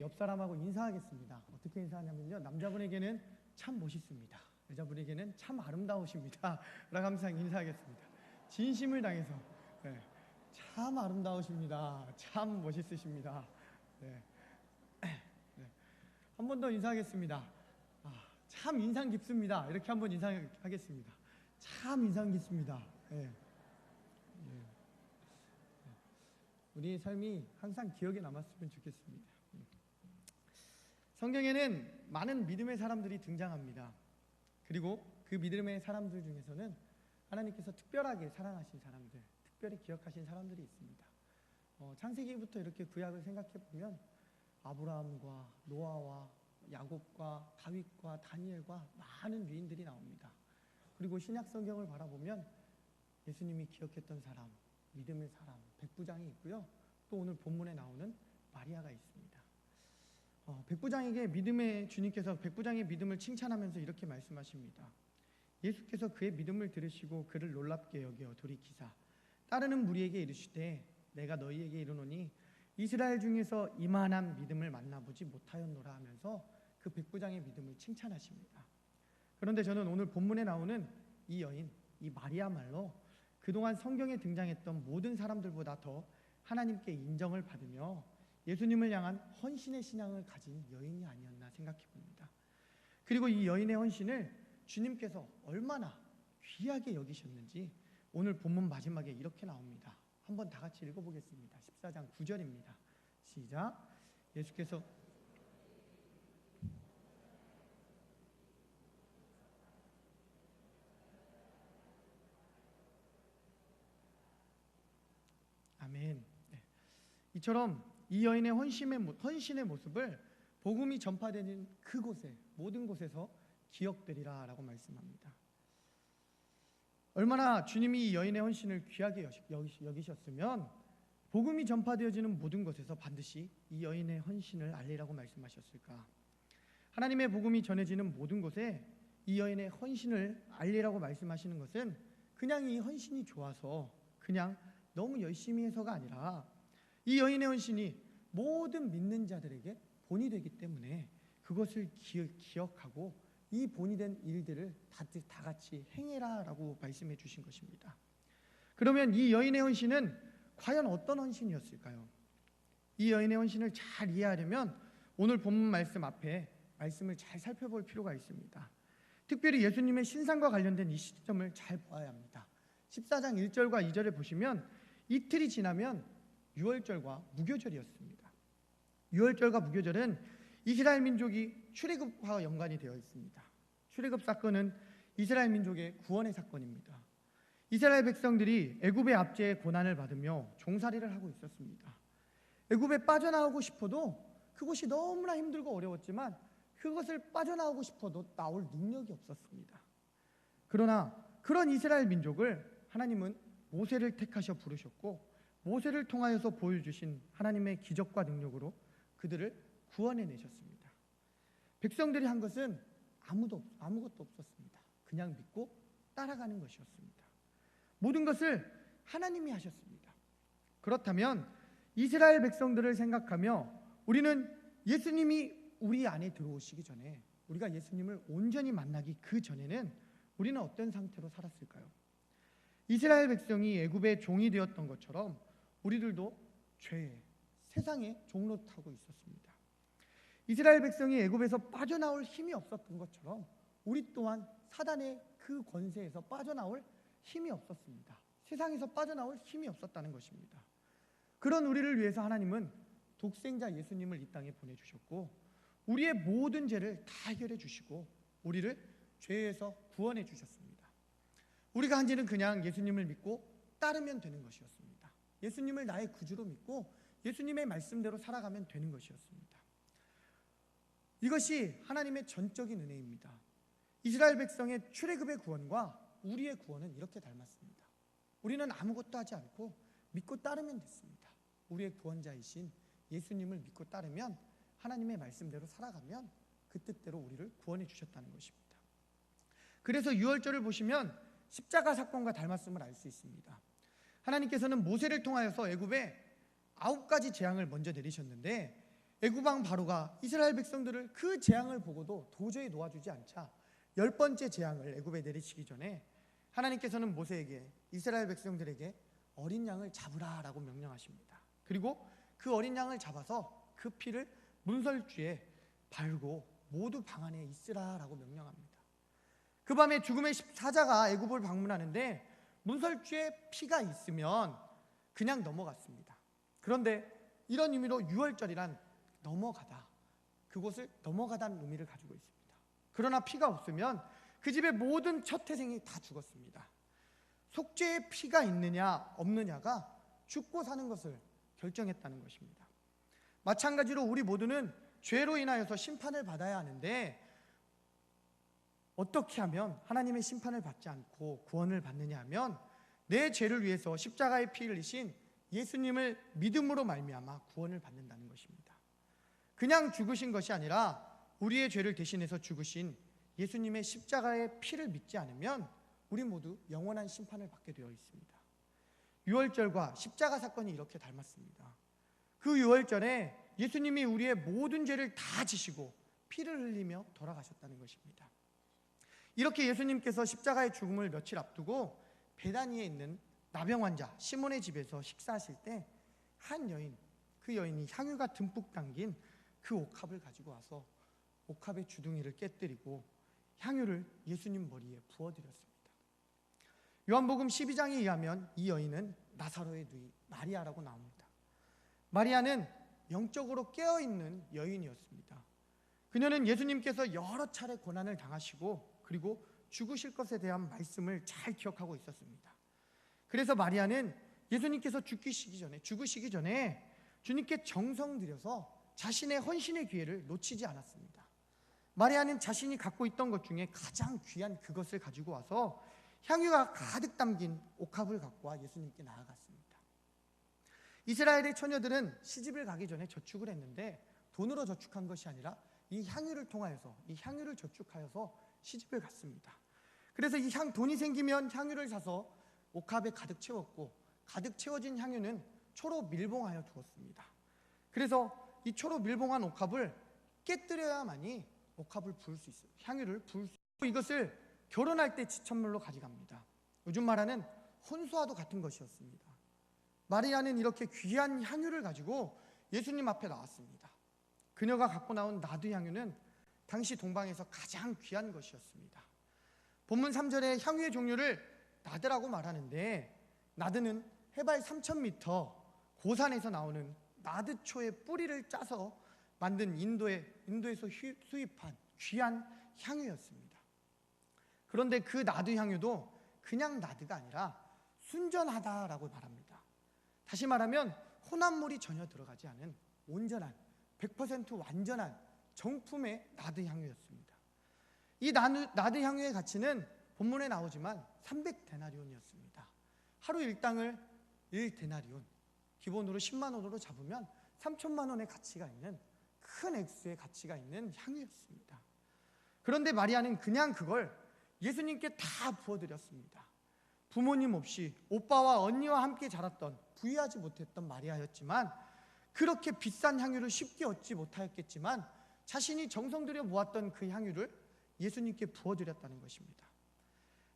옆 사람하고 인사하겠습니다. 어떻게 인사하냐면요. 남자분에게는 참 멋있습니다. 여자분에게는 참 아름다우십니다. 라고 항상 인사하겠습니다. 진심을 당해서 네. 참 아름다우십니다. 참 멋있으십니다. 네. 네. 한번 더 인사하겠습니다. 아, 참 인상 깊습니다. 이렇게 한번 인사하겠습니다. 참 인상 깊습니다. 네. 네. 우리의 삶이 항상 기억에 남았으면 좋겠습니다. 성경에는 많은 믿음의 사람들이 등장합니다. 그리고 그 믿음의 사람들 중에서는 하나님께서 특별하게 사랑하신 사람들, 특별히 기억하신 사람들이 있습니다. 어, 창세기부터 이렇게 구약을 생각해 보면 아브라함과 노아와 야곱과 다윗과 다니엘과 많은 위인들이 나옵니다. 그리고 신약 성경을 바라보면 예수님이 기억했던 사람, 믿음의 사람, 백부장이 있고요. 또 오늘 본문에 나오는 마리아가 있습니다. 어, 백부장에게 믿음의 주님께서 백부장의 믿음을 칭찬하면서 이렇게 말씀하십니다. 예수께서 그의 믿음을 들으시고 그를 놀랍게 여겨 돌이키사 따르는 무리에게 이르시되 내가 너희에게 이르노니 이스라엘 중에서 이만한 믿음을 만나보지 못하였노라 하면서 그 백부장의 믿음을 칭찬하십니다. 그런데 저는 오늘 본문에 나오는 이 여인, 이 마리아말로 그동안 성경에 등장했던 모든 사람들보다 더 하나님께 인정을 받으며 예수님을 향한 헌신의 신앙을 가진 여인이 아니었나 생각해 봅니다. 그리고 이 여인의 헌신을 주님께서 얼마나 귀하게 여기셨는지 오늘 본문 마지막에 이렇게 나옵니다. 한번 다 같이 읽어보겠습니다. 14장 9절입니다. 시작. 예수께서 아멘. 네. 이처럼 이 여인의 헌신의, 헌신의 모습을 복음이 전파되는 그곳에 모든 곳에서 기억되리라 라고 말씀합니다. 얼마나 주님이 이 여인의 헌신을 귀하게 여기셨으면 복음이 전파되어지는 모든 곳에서 반드시 이 여인의 헌신을 알리라고 말씀하셨을까? 하나님의 복음이 전해지는 모든 곳에 이 여인의 헌신을 알리라고 말씀하시는 것은 그냥 이 헌신이 좋아서 그냥 너무 열심히 해서가 아니라 이 여인의 헌신이 모든 믿는 자들에게 본이 되기 때문에 그것을 기억 하고 이 본이 된 일들을 다, 다 같이 행해라 라고 말씀해 주신 것입니다. 그러면 이 여인의 헌신은 과연 어떤 헌신이었을까요? 이 여인의 헌신을 잘 이해하려면 오늘 본문 말씀 앞에 말씀을 잘 살펴볼 필요가 있습니다. 특별히 예수님의 신상과 관련된 이 시점을 잘 보아야 합니다. 14장 1절과 2절을 보시면 이틀이 지나면 유월절과 무교절이었습니다. 유월절과 무교절은 이스라엘 민족이 출애굽과 연관이 되어 있습니다. 출애굽 사건은 이스라엘 민족의 구원의 사건입니다. 이스라엘 백성들이 애굽의 압제에 고난을 받으며 종살이를 하고 있었습니다. 애굽에 빠져나오고 싶어도 그곳이 너무나 힘들고 어려웠지만 그것을 빠져나오고 싶어도 나올 능력이 없었습니다. 그러나 그런 이스라엘 민족을 하나님은 모세를 택하셔 부르셨고 모세를 통하여서 보여주신 하나님의 기적과 능력으로 그들을 구원해 내셨습니다. 백성들이 한 것은 아무도 아무것도 없었습니다. 그냥 믿고 따라가는 것이었습니다. 모든 것을 하나님이 하셨습니다. 그렇다면 이스라엘 백성들을 생각하며 우리는 예수님이 우리 안에 들어오시기 전에 우리가 예수님을 온전히 만나기 그 전에는 우리는 어떤 상태로 살았을까요? 이스라엘 백성이 애굽의 종이 되었던 것처럼 우리들도 죄, 세상에 종로 타고 있었습니다. 이스라엘 백성이 애굽에서 빠져나올 힘이 없었던 것처럼 우리 또한 사단의 그 권세에서 빠져나올 힘이 없었습니다. 세상에서 빠져나올 힘이 없었다는 것입니다. 그런 우리를 위해서 하나님은 독생자 예수님을 이 땅에 보내주셨고 우리의 모든 죄를 다 해결해 주시고 우리를 죄에서 구원해 주셨습니다. 우리가 한 일은 그냥 예수님을 믿고 따르면 되는 것이었습니다. 예수님을 나의 구주로 믿고 예수님의 말씀대로 살아가면 되는 것이었습니다. 이것이 하나님의 전적인 은혜입니다. 이스라엘 백성의 출애굽의 구원과 우리의 구원은 이렇게 닮았습니다. 우리는 아무것도 하지 않고 믿고 따르면 됐습니다. 우리의 구원자이신 예수님을 믿고 따르면 하나님의 말씀대로 살아가면 그 뜻대로 우리를 구원해 주셨다는 것입니다. 그래서 유월절을 보시면 십자가 사건과 닮았음을 알 수 있습니다. 하나님께서는 모세를 통하여서 애굽에 아홉 가지 재앙을 먼저 내리셨는데 애굽왕 바로가 이스라엘 백성들을 그 재앙을 보고도 도저히 놓아주지 않자 열 번째 재앙을 애굽에 내리시기 전에 하나님께서는 모세에게 이스라엘 백성들에게 어린 양을 잡으라라고 명령하십니다. 그리고 그 어린 양을 잡아서 그 피를 문설주에 발고 모두 방 안에 있으라라고 명령합니다. 그 밤에 죽음의 사자가 애굽을 방문하는데 문설주에 피가 있으면 그냥 넘어갔습니다. 그런데 이런 의미로 6월절이란 넘어가다. 그곳을 넘어가다는 의미를 가지고 있습니다. 그러나 피가 없으면 그 집의 모든 첫 태생이 다 죽었습니다. 속죄의 피가 있느냐 없느냐가 죽고 사는 것을 결정했다는 것입니다. 마찬가지로 우리 모두는 죄로 인하여서 심판을 받아야 하는데 어떻게 하면 하나님의 심판을 받지 않고 구원을 받느냐 하면 내 죄를 위해서 십자가의 피를 흘리신 예수님을 믿음으로 말미암아 구원을 받는다는 것입니다. 그냥 죽으신 것이 아니라 우리의 죄를 대신해서 죽으신 예수님의 십자가의 피를 믿지 않으면 우리 모두 영원한 심판을 받게 되어 있습니다. 유월절과 십자가 사건이 이렇게 닮았습니다. 그 유월절에 예수님이 우리의 모든 죄를 다 지시고 피를 흘리며 돌아가셨다는 것입니다. 이렇게 예수님께서 십자가의 죽음을 며칠 앞두고 베다니에 있는 나병 환자 시몬의 집에서 식사하실 때 한 여인 그 여인이 향유가 듬뿍 담긴 그 옥합을 가지고 와서 옥합의 주둥이를 깨뜨리고 향유를 예수님 머리에 부어드렸습니다. 요한복음 12장에 의하면 이 여인은 나사로의 누이 마리아라고 나옵니다. 마리아는 영적으로 깨어 있는 여인이었습니다. 그녀는 예수님께서 여러 차례 고난을 당하시고 그리고 죽으실 것에 대한 말씀을 잘 기억하고 있었습니다. 그래서 마리아는 예수님께서 죽기시기 전에 죽으시기 전에 주님께 정성 들여서 자신의 헌신의 기회를 놓치지 않았습니다. 마리아는 자신이 갖고 있던 것 중에 가장 귀한 그것을 가지고 와서 향유가 가득 담긴 옥합을 갖고 와 예수님께 나아갔습니다. 이스라엘의 처녀들은 시집을 가기 전에 저축을 했는데 돈으로 저축한 것이 아니라 이 향유를 통하여서 이 향유를 저축하여서 시집을 갔습니다. 그래서 이 향 돈이 생기면 향유를 사서 옥합에 가득 채웠고 가득 채워진 향유는 초로 밀봉하여 두었습니다. 그래서 이 초로 밀봉한 옥합을 깨뜨려야만이 옥합을 부을 수 있어요. 향유를 부을 수 있고 이것을 결혼할 때 지천물로 가져갑니다. 요즘 말하는 혼수와도 같은 것이었습니다. 마리아는 이렇게 귀한 향유를 가지고 예수님 앞에 나왔습니다. 그녀가 갖고 나온 나드 향유는 당시 동방에서 가장 귀한 것이었습니다. 본문 3절에 향유의 종류를 나드라고 말하는데 나드는 해발 3,000m 고산에서 나오는 나드초의 뿌리를 짜서 만든 인도의 인도에서 수입한 귀한 향유였습니다. 그런데 그 나드 향유도 그냥 나드가 아니라 순전하다라고 말합니다. 다시 말하면 혼합물이 전혀 들어가지 않은 온전한 100% 완전한 정품의 나드 향유였습니다. 이 나드, 나드 향유의 가치는 본문에 나오지만 300데나리온이었습니다. 하루 일당을 1데나리온, 기본으로 10만 원으로 잡으면 3천만 원의 가치가 있는 큰 액수의 가치가 있는 향유였습니다. 그런데 마리아는 그냥 그걸 예수님께 다 부어드렸습니다. 부모님 없이 오빠와 언니와 함께 자랐던 부유하지 못했던 마리아였지만 그렇게 비싼 향유를 쉽게 얻지 못하였겠지만 자신이 정성 들여 모았던 그 향유를 예수님께 부어드렸다는 것입니다.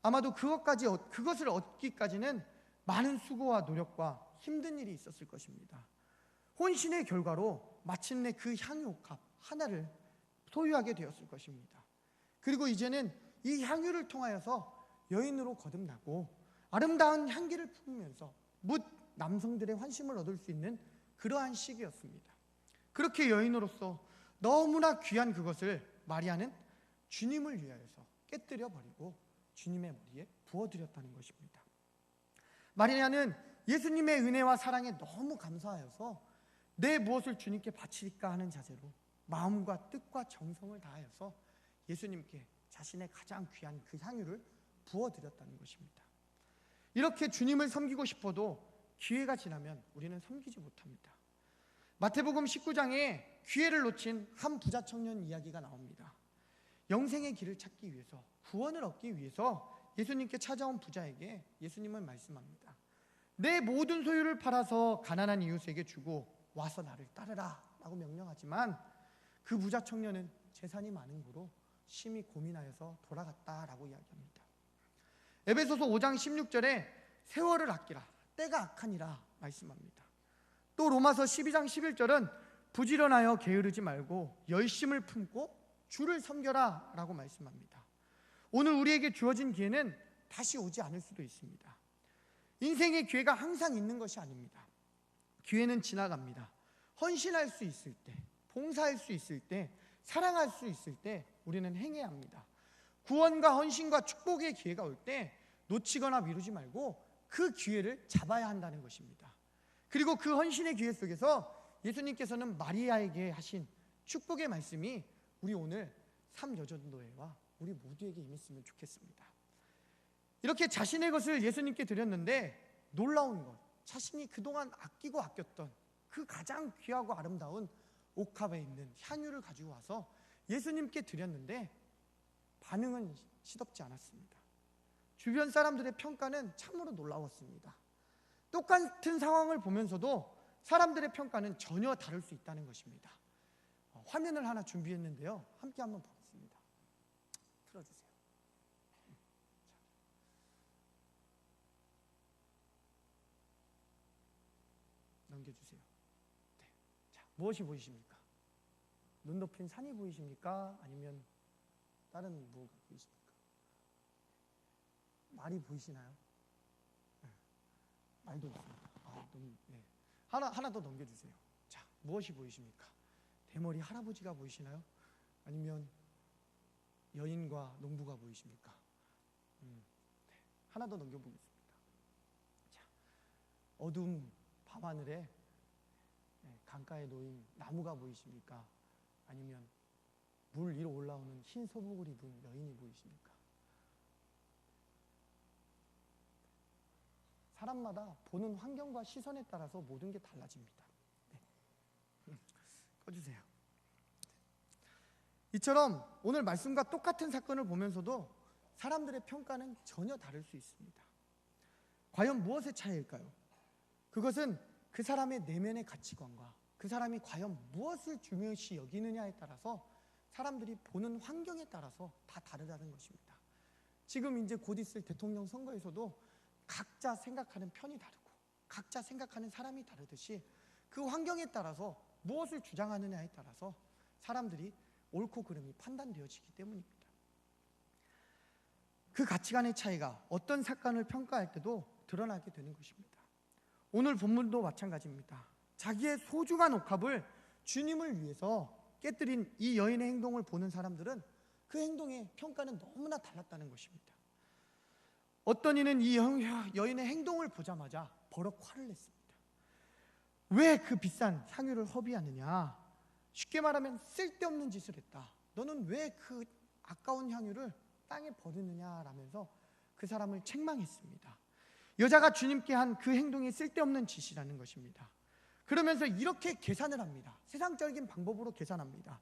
아마도 그것까지 그것을 얻기까지는 많은 수고와 노력과 힘든 일이 있었을 것입니다. 혼신의 결과로 마침내 그 향유옥합 하나를 소유하게 되었을 것입니다. 그리고 이제는 이 향유를 통하여서 여인으로 거듭나고 아름다운 향기를 품으면서 묻 남성들의 환심을 얻을 수 있는 그러한 시기였습니다. 그렇게 여인으로서 너무나 귀한 그것을 마리아는 주님을 위하여서 깨뜨려 버리고 주님의 머리에 부어드렸다는 것입니다. 마리아는 예수님의 은혜와 사랑에 너무 감사하여서 내 무엇을 주님께 바칠까 하는 자세로 마음과 뜻과 정성을 다하여서 예수님께 자신의 가장 귀한 그 향유를 부어드렸다는 것입니다. 이렇게 주님을 섬기고 싶어도 기회가 지나면 우리는 섬기지 못합니다. 마태복음 19장에 기회를 놓친 한 부자 청년 이야기가 나옵니다. 영생의 길을 찾기 위해서 구원을 얻기 위해서 예수님께 찾아온 부자에게 예수님은 말씀합니다. 내 모든 소유를 팔아서 가난한 이웃에게 주고 와서 나를 따르라 라고 명령하지만 그 부자 청년은 재산이 많은 고로 심히 고민하여서 돌아갔다 라고 이야기합니다. 에베소서 5장 16절에 세월을 아끼라 때가 악하니라 말씀합니다. 또 로마서 12장 11절은 부지런하여 게으르지 말고 열심을 품고 주를 섬겨라 라고 말씀합니다. 오늘 우리에게 주어진 기회는 다시 오지 않을 수도 있습니다. 인생의 기회가 항상 있는 것이 아닙니다. 기회는 지나갑니다. 헌신할 수 있을 때, 봉사할 수 있을 때, 사랑할 수 있을 때 우리는 행해야 합니다. 구원과 헌신과 축복의 기회가 올 때 놓치거나 미루지 말고 그 기회를 잡아야 한다는 것입니다. 그리고 그 헌신의 기회 속에서 예수님께서는 마리아에게 하신 축복의 말씀이 우리 오늘 삼여전도회와 우리 모두에게 임했으면 좋겠습니다. 이렇게 자신의 것을 예수님께 드렸는데 놀라운 것, 자신이 그동안 아끼고 아꼈던 그 가장 귀하고 아름다운 옥합에 있는 향유를 가지고 와서 예수님께 드렸는데 반응은 시덥지 않았습니다. 주변 사람들의 평가는 참으로 놀라웠습니다. 똑같은 상황을 보면서도 사람들의 평가는 전혀 다를 수 있다는 것입니다. 어, 화면을 하나 준비했는데요. 함께 한번 보겠습니다. 틀어주세요. 넘겨주세요. 네. 자, 무엇이 보이십니까? 눈 높인 산이 보이십니까? 아니면 다른 뭐가 보이십니까? 말이 보이시나요? 네. 말도 있습니다. 아, 너무, 네. 하나 하나 더 넘겨주세요. 자, 무엇이 보이십니까? 대머리 할아버지가 보이시나요? 아니면 여인과 농부가 보이십니까? 음, 네. 하나 더 넘겨보겠습니다. 자, 어둠 밤하늘에 네, 강가에 놓인 나무가 보이십니까? 아니면 물 위로 올라오는 흰 소복을 입은 여인이 보이십니까? 사람마다 보는 환경과 시선에 따라서 모든 게 달라집니다. 꺼주세요. 이처럼 오늘 말씀과 똑같은 사건을 보면서도 사람들의 평가는 전혀 다를 수 있습니다. 과연 무엇의 차이일까요? 그것은 그 사람의 내면의 가치관과 그 사람이 과연 무엇을 중요시 여기느냐에 따라서 사람들이 보는 환경에 따라서 다 다르다는 것입니다. 지금 이제 곧 있을 대통령 선거에서도 각자 생각하는 편이 다르고 각자 생각하는 사람이 다르듯이 그 환경에 따라서 무엇을 주장하느냐에 따라서 사람들이 옳고 그름이 판단되어지기 때문입니다. 그 가치관의 차이가 어떤 사건을 평가할 때도 드러나게 되는 것입니다. 오늘 본문도 마찬가지입니다. 자기의 소중한 옥합을 주님을 위해서 깨뜨린 이 여인의 행동을 보는 사람들은 그 행동의 평가는 너무나 달랐다는 것입니다. 어떤 이는 이 여인의 행동을 보자마자 버럭 화를 냈습니다. 왜 그 비싼 향유를 허비하느냐? 쉽게 말하면 쓸데없는 짓을 했다. 너는 왜 그 아까운 향유를 땅에 버리느냐라면서 그 사람을 책망했습니다. 여자가 주님께 한 그 행동이 쓸데없는 짓이라는 것입니다. 그러면서 이렇게 계산을 합니다. 세상적인 방법으로 계산합니다.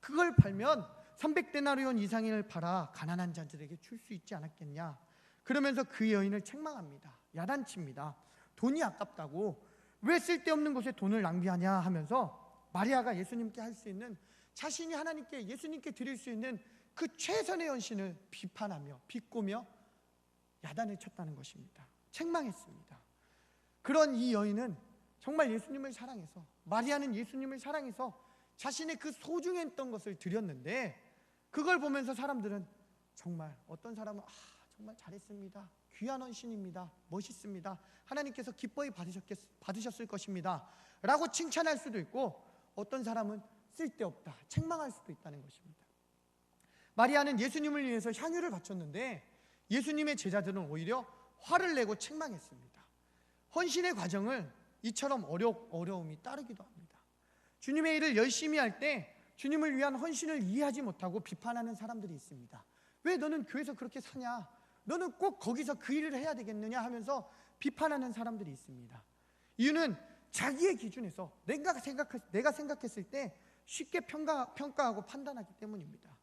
그걸 팔면 300데나리온 이상을 팔아 가난한 자들에게 줄 수 있지 않았겠냐? 그러면서 그 여인을 책망합니다. 야단칩니다. 돈이 아깝다고 왜 쓸데없는 곳에 돈을 낭비하냐 하면서 마리아가 예수님께 할 수 있는 자신이 하나님께 예수님께 드릴 수 있는 그 최선의 헌신을 비판하며 비꼬며 야단을 쳤다는 것입니다. 책망했습니다. 그런 이 여인은 정말 예수님을 사랑해서 마리아는 예수님을 사랑해서 자신의 그 소중했던 것을 드렸는데 그걸 보면서 사람들은 정말 어떤 사람은 아 정말 잘했습니다. 귀한 헌신입니다. 멋있습니다. 하나님께서 기뻐히 받으셨겠, 받으셨을 것입니다. 라고 칭찬할 수도 있고 어떤 사람은 쓸데없다. 책망할 수도 있다는 것입니다. 마리아는 예수님을 위해서 향유를 바쳤는데 예수님의 제자들은 오히려 화를 내고 책망했습니다. 헌신의 과정을 이처럼 어려, 어려움이 따르기도 합니다. 주님의 일을 열심히 할 때 주님을 위한 헌신을 이해하지 못하고 비판하는 사람들이 있습니다. 왜 너는 교회에서 그렇게 사냐? 너는 꼭 거기서 그 일을 해야 되겠느냐 하면서 비판하는 사람들이 있습니다. 이유는 자기의 기준에서 내가 생각 내가 생각했을 때 쉽게 평가, 평가하고 판단하기 때문입니다.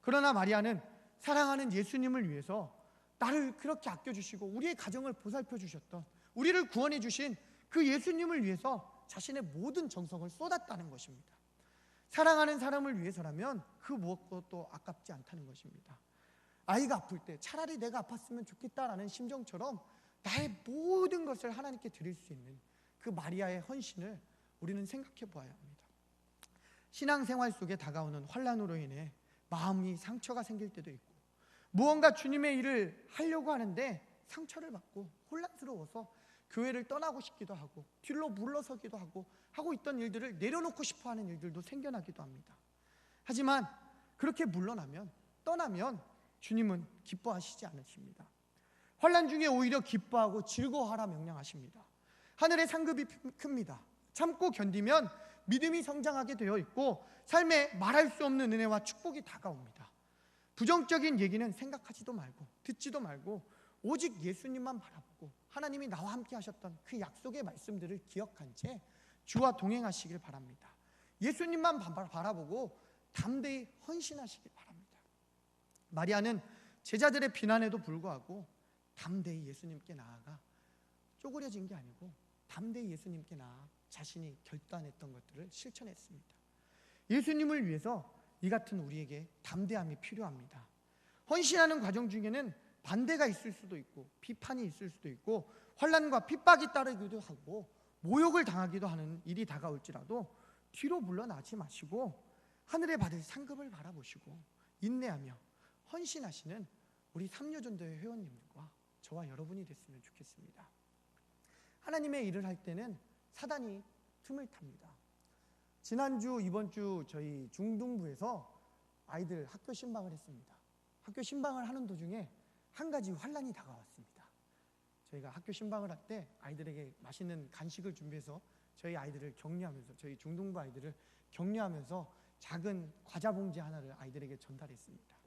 그러나 마리아는 사랑하는 예수님을 위해서 나를 그렇게 아껴주시고 우리의 가정을 보살펴 주셨던 우리를 구원해 주신 그 예수님을 위해서 자신의 모든 정성을 쏟았다는 것입니다. 사랑하는 사람을 위해서라면 그 무엇도 아깝지 않다는 것입니다. 아이가 아플 때 차라리 내가 아팠으면 좋겠다라는 심정처럼 나의 모든 것을 하나님께 드릴 수 있는 그 마리아의 헌신을 우리는 생각해 보아야 합니다. 신앙생활 속에 다가오는 환란으로 인해 마음이 상처가 생길 때도 있고 무언가 주님의 일을 하려고 하는데 상처를 받고 혼란스러워서 교회를 떠나고 싶기도 하고 뒤로 물러서기도 하고 하고 있던 일들을 내려놓고 싶어 하는 일들도 생겨나기도 합니다. 하지만 그렇게 물러나면 떠나면 주님은 기뻐하시지 않으십니다. 환란 중에 오히려 기뻐하고 즐거워하라 명령하십니다. 하늘의 상급이 큽니다. 참고 견디면 믿음이 성장하게 되어 있고 삶에 말할 수 없는 은혜와 축복이 다가옵니다. 부정적인 얘기는 생각하지도 말고 듣지도 말고 오직 예수님만 바라보고 하나님이 나와 함께 하셨던 그 약속의 말씀들을 기억한 채 주와 동행하시길 바랍니다. 예수님만 바라보고 담대히 헌신하시길 바랍니다. 마리아는 제자들의 비난에도 불구하고 담대히 예수님께 나아가 쪼그려진 게 아니고 담대히 예수님께 나아 자신이 결단했던 것들을 실천했습니다. 예수님을 위해서 이 같은 우리에게 담대함이 필요합니다. 헌신하는 과정 중에는 반대가 있을 수도 있고 비판이 있을 수도 있고 환란과 핍박이 따르기도 하고 모욕을 당하기도 하는 일이 다가올지라도 뒤로 물러나지 마시고 하늘에 받을 상급을 바라보시고 인내하며 헌신하시는 우리 삼류전도회 회원님들과 저와 여러분이 됐으면 좋겠습니다. 하나님의 일을 할 때는 사단이 틈을 탑니다. 지난주 이번 주 저희 중등부에서 아이들 학교 신방을 했습니다. 학교 신방을 하는 도중에 한 가지 환란이 다가왔습니다. 저희가 학교 신방을 할 때 아이들에게 맛있는 간식을 준비해서 저희 아이들을 격려하면서 저희 중등부 아이들을 격려하면서 작은 과자 봉지 하나를 아이들에게 전달했습니다.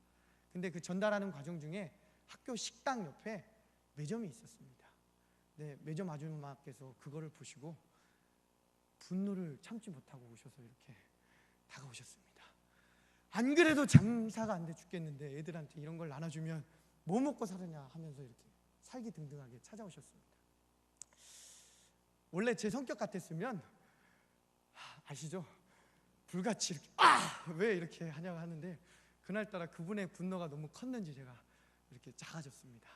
근데 그 전달하는 과정 중에 학교 식당 옆에 매점이 있었습니다. 네, 매점 아줌마께서 그거를 보시고 분노를 참지 못하고 오셔서 이렇게 다가오셨습니다. 안 그래도 장사가 안 돼 죽겠는데 애들한테 이런 걸 나눠주면 뭐 먹고 살느냐 하면서 이렇게 살기 등등하게 찾아오셨습니다. 원래 제 성격 같았으면 아시죠? 불같이 이렇게 아 왜 이렇게 하냐고 하는데 그날따라 그분의 분노가 너무 컸는지 제가 이렇게 작아졌습니다.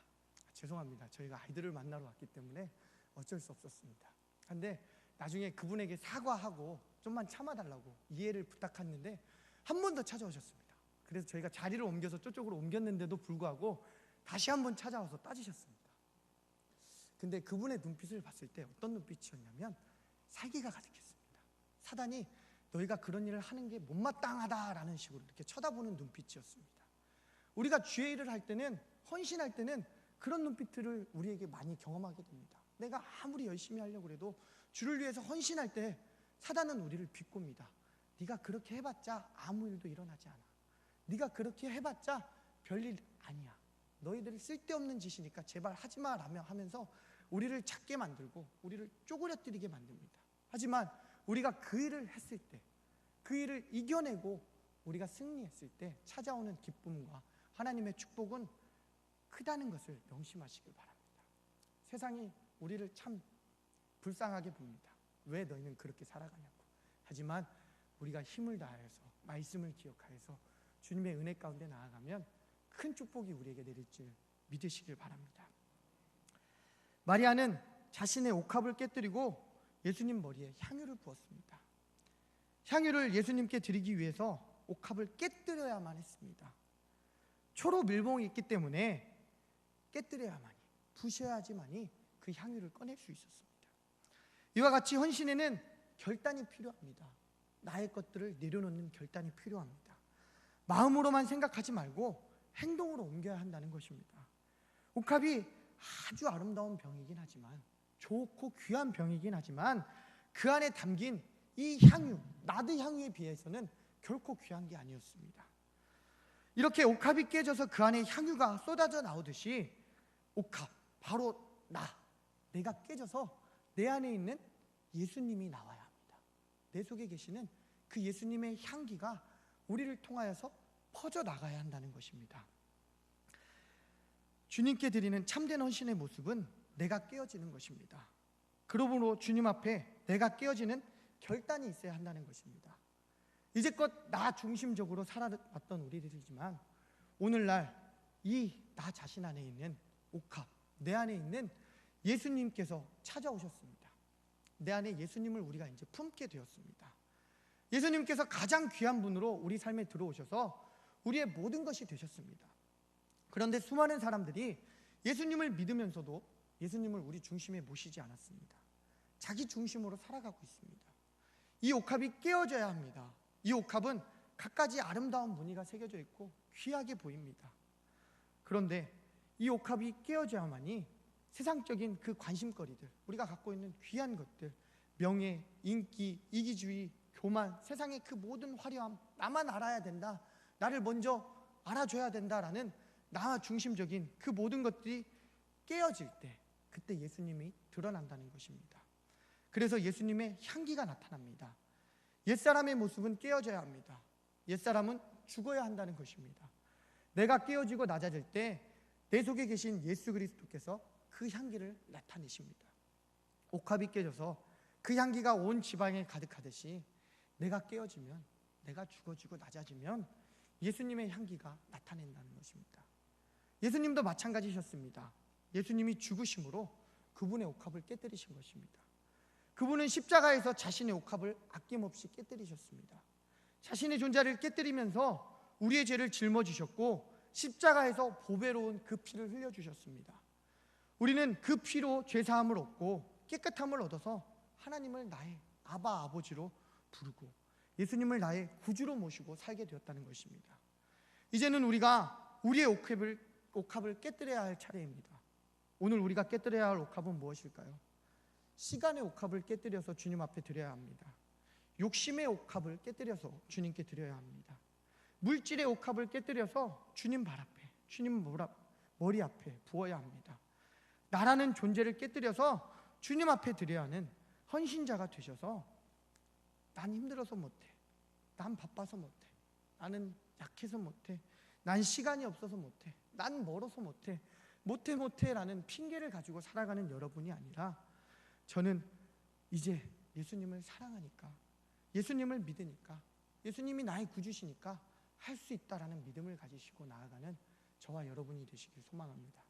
죄송합니다. 저희가 아이들을 만나러 왔기 때문에 어쩔 수 없었습니다. 근데 나중에 그분에게 사과하고 좀만 참아달라고 이해를 부탁했는데 한 번 더 찾아오셨습니다. 그래서 저희가 자리를 옮겨서 저쪽으로 옮겼는데도 불구하고 다시 한 번 찾아와서 따지셨습니다. 근데 그분의 눈빛을 봤을 때 어떤 눈빛이었냐면 살기가 가득했습니다. 사단이 너희가 그런 일을 하는 게 못마땅하다라는 식으로 이렇게 쳐다보는 눈빛이었습니다. 우리가 주의 일을 할 때는 헌신할 때는 그런 눈빛들을 우리에게 많이 경험하게 됩니다. 내가 아무리 열심히 하려고 해도 주를 위해서 헌신할 때 사단은 우리를 비꼽니다. 네가 그렇게 해봤자 아무 일도 일어나지 않아. 네가 그렇게 해봤자 별일 아니야. 너희들이 쓸데없는 짓이니까 제발 하지 마라며 하면서 우리를 작게 만들고 우리를 쪼그려뜨리게 만듭니다. 하지만 우리가 그 일을 했을 때, 그 일을 이겨내고 우리가 승리했을 때 찾아오는 기쁨과 하나님의 축복은 크다는 것을 명심하시길 바랍니다. 세상이 우리를 참 불쌍하게 봅니다. 왜 너희는 그렇게 살아가냐고. 하지만 우리가 힘을 다해서 말씀을 기억하여서 주님의 은혜 가운데 나아가면 큰 축복이 우리에게 내릴 줄 믿으시길 바랍니다. 마리아는 자신의 옥합을 깨뜨리고 예수님 머리에 향유를 부었습니다. 향유를 예수님께 드리기 위해서 옥합을 깨뜨려야만 했습니다. 초로 밀봉이 있기 때문에 깨뜨려야만이 부셔야지만이 그 향유를 꺼낼 수 있었습니다. 이와 같이 헌신에는 결단이 필요합니다. 나의 것들을 내려놓는 결단이 필요합니다. 마음으로만 생각하지 말고 행동으로 옮겨야 한다는 것입니다. 옥합이 아주 아름다운 병이긴 하지만 좋고 귀한 병이긴 하지만 그 안에 담긴 이 향유, 나드 향유에 비해서는 결코 귀한 게 아니었습니다. 이렇게 옥합이 깨져서 그 안에 향유가 쏟아져 나오듯이 옥합, 바로 나, 내가 깨져서 내 안에 있는 예수님이 나와야 합니다. 내 속에 계시는 그 예수님의 향기가 우리를 통하여서 퍼져 나가야 한다는 것입니다. 주님께 드리는 참된 헌신의 모습은 내가 깨어지는 것입니다. 그러므로 주님 앞에 내가 깨어지는 결단이 있어야 한다는 것입니다. 이제껏 나 중심적으로 살아왔던 우리들이지만 오늘날 이 나 자신 안에 있는 옥합, 내 안에 있는 예수님께서 찾아오셨습니다. 내 안에 예수님을 우리가 이제 품게 되었습니다. 예수님께서 가장 귀한 분으로 우리 삶에 들어오셔서 우리의 모든 것이 되셨습니다. 그런데 수많은 사람들이 예수님을 믿으면서도 예수님을 우리 중심에 모시지 않았습니다. 자기 중심으로 살아가고 있습니다. 이 옥합이 깨어져야 합니다. 이 옥합은 갖가지 아름다운 무늬가 새겨져 있고 귀하게 보입니다. 그런데 이 옥합이 깨어져야만이 세상적인 그 관심거리들, 우리가 갖고 있는 귀한 것들, 명예, 인기, 이기주의, 교만, 세상의 그 모든 화려함, 나만 알아야 된다, 나를 먼저 알아줘야 된다라는 나 중심적인 그 모든 것들이 깨어질 때, 그때 예수님이 드러난다는 것입니다. 그래서 예수님의 향기가 나타납니다. 옛사람의 모습은 깨어져야 합니다. 옛사람은 죽어야 한다는 것입니다. 내가 깨어지고 낮아질 때 내 속에 계신 예수 그리스도께서 그 향기를 나타내십니다. 옥합이 깨져서 그 향기가 온 지방에 가득하듯이 내가 깨어지면 내가 죽어지고 낮아지면 예수님의 향기가 나타낸다는 것입니다. 예수님도 마찬가지셨습니다. 예수님이 죽으심으로 그분의 옥합을 깨뜨리신 것입니다. 그분은 십자가에서 자신의 옥합을 아낌없이 깨뜨리셨습니다. 자신의 존재를 깨뜨리면서 우리의 죄를 짊어지셨고 십자가에서 보배로운 그 피를 흘려주셨습니다. 우리는 그 피로 죄사함을 얻고 깨끗함을 얻어서 하나님을 나의 아바 아버지로 부르고 예수님을 나의 구주로 모시고 살게 되었다는 것입니다. 이제는 우리가 우리의 옥합을, 옥합을 깨뜨려야 할 차례입니다. 오늘 우리가 깨뜨려야 할 옥합은 무엇일까요? 시간의 옥합을 깨뜨려서 주님 앞에 드려야 합니다. 욕심의 옥합을 깨뜨려서 주님께 드려야 합니다. 물질의 옥합을 깨뜨려서 주님 발 앞에, 주님 머리 앞에 부어야 합니다. 나라는 존재를 깨뜨려서 주님 앞에 드려야 하는 헌신자가 되셔서 난 힘들어서 못해. 난 바빠서 못해. 나는 약해서 못해. 난 시간이 없어서 못해. 난 멀어서 못해. 못해 못해라는 핑계를 가지고 살아가는 여러분이 아니라 저는 이제 예수님을 사랑하니까 예수님을 믿으니까 예수님이 나의 구주시니까 할 수 있다라는 믿음을 가지시고 나아가는 저와 여러분이 되시길 소망합니다.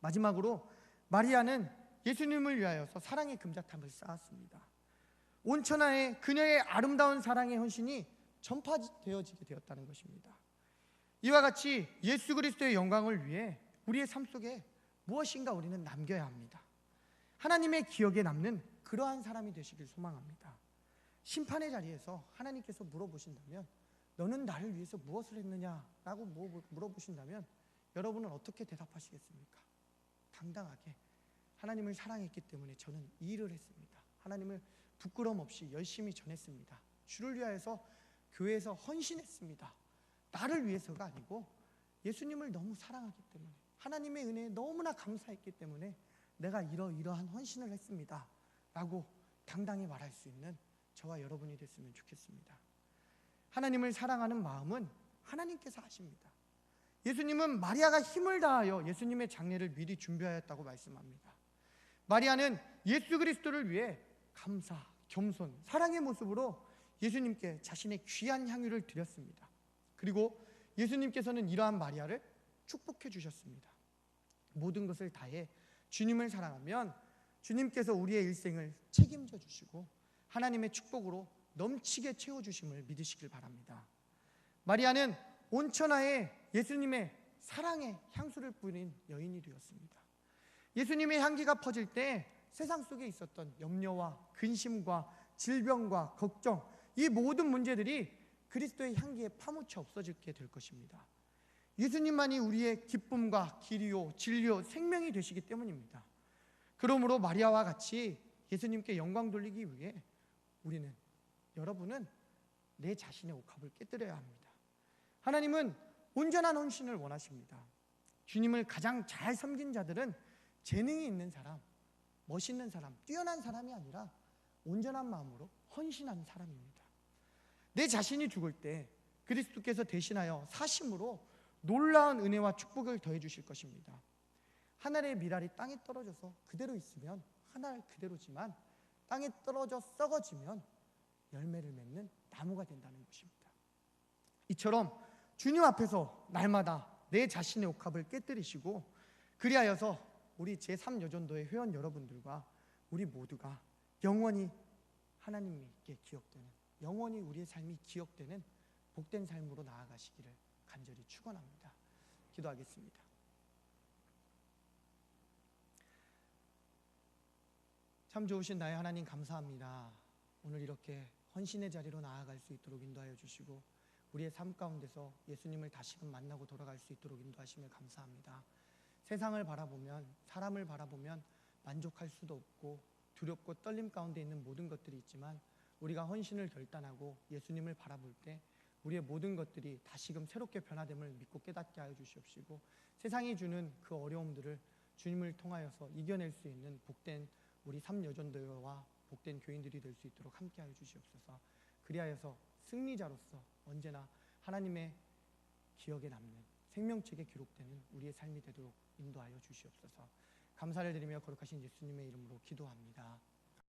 마지막으로 마리아는 예수님을 위하여서 사랑의 금자탑을 쌓았습니다. 온 천하에 그녀의 아름다운 사랑의 헌신이 전파되어지게 되었다는 것입니다. 이와 같이 예수 그리스도의 영광을 위해 우리의 삶 속에 무엇인가 우리는 남겨야 합니다. 하나님의 기억에 남는 그러한 사람이 되시길 소망합니다. 심판의 자리에서 하나님께서 물어보신다면 너는 나를 위해서 무엇을 했느냐라고 물어보신다면 여러분은 어떻게 대답하시겠습니까? 당당하게 하나님을 사랑했기 때문에 저는 이 일을 했습니다. 하나님을 부끄럼 없이 열심히 전했습니다. 주를 위하여서 교회에서 헌신했습니다. 나를 위해서가 아니고 예수님을 너무 사랑하기 때문에 하나님의 은혜에 너무나 감사했기 때문에 내가 이러이러한 헌신을 했습니다. 라고 당당히 말할 수 있는 저와 여러분이 됐으면 좋겠습니다. 하나님을 사랑하는 마음은 하나님께서 하십니다. 예수님은 마리아가 힘을 다하여 예수님의 장례를 미리 준비하였다고 말씀합니다. 마리아는 예수 그리스도를 위해 감사, 겸손, 사랑의 모습으로 예수님께 자신의 귀한 향유를 드렸습니다. 그리고 예수님께서는 이러한 마리아를 축복해 주셨습니다. 모든 것을 다해 주님을 사랑하면 주님께서 우리의 일생을 책임져 주시고 하나님의 축복으로 넘치게 채워 주심을 믿으시길 바랍니다. 마리아는 온천하에 예수님의 사랑의 향수를 뿌린 여인이 되었습니다. 예수님의 향기가 퍼질 때 세상 속에 있었던 염려와 근심과 질병과 걱정 이 모든 문제들이 그리스도의 향기에 파묻혀 없어지게 될 것입니다. 예수님만이 우리의 기쁨과 길이요 진리요 생명이 되시기 때문입니다. 그러므로 마리아와 같이 예수님께 영광 돌리기 위해 우리는 여러분은 내 자신의 옥합을 깨뜨려야 합니다. 하나님은 온전한 헌신을 원하십니다. 주님을 가장 잘 섬긴 자들은 재능이 있는 사람, 멋있는 사람, 뛰어난 사람이 아니라 온전한 마음으로 헌신하는 사람입니다. 내 자신이 죽을 때 그리스도께서 대신하여 사심으로 놀라운 은혜와 축복을 더해 주실 것입니다. 하늘의 미랄이 땅에 떨어져서 그대로 있으면 하늘 그대로지만 땅에 떨어져 썩어지면 열매를 맺는 나무가 된다는 것입니다. 이처럼 주님 앞에서 날마다 내 자신의 옥합을 깨뜨리시고 그리하여서 우리 제3여전도의 회원 여러분들과 우리 모두가 영원히 하나님께 기억되는 영원히 우리의 삶이 기억되는 복된 삶으로 나아가시기를 간절히 축원합니다. 기도하겠습니다. 참 좋으신 나의 하나님 감사합니다. 오늘 이렇게 헌신의 자리로 나아갈 수 있도록 인도하여 주시고 우리의 삶 가운데서 예수님을 다시금 만나고 돌아갈 수 있도록 인도하심을 감사합니다. 세상을 바라보면 사람을 바라보면 만족할 수도 없고 두렵고 떨림 가운데 있는 모든 것들이 있지만 우리가 헌신을 결단하고 예수님을 바라볼 때 우리의 모든 것들이 다시금 새롭게 변화됨을 믿고 깨닫게 하여 주시옵시고 세상이 주는 그 어려움들을 주님을 통하여서 이겨낼 수 있는 복된 우리 삼 여전도와 복된 교인들이 될 수 있도록 함께 하여 주시옵소서. 그리하여서 승리자로서 언제나 하나님의 기억에 남는 생명책에 기록되는 우리의 삶이 되도록 인도하여 주시옵소서. 감사를 드리며 거룩하신 예수님의 이름으로 기도합니다.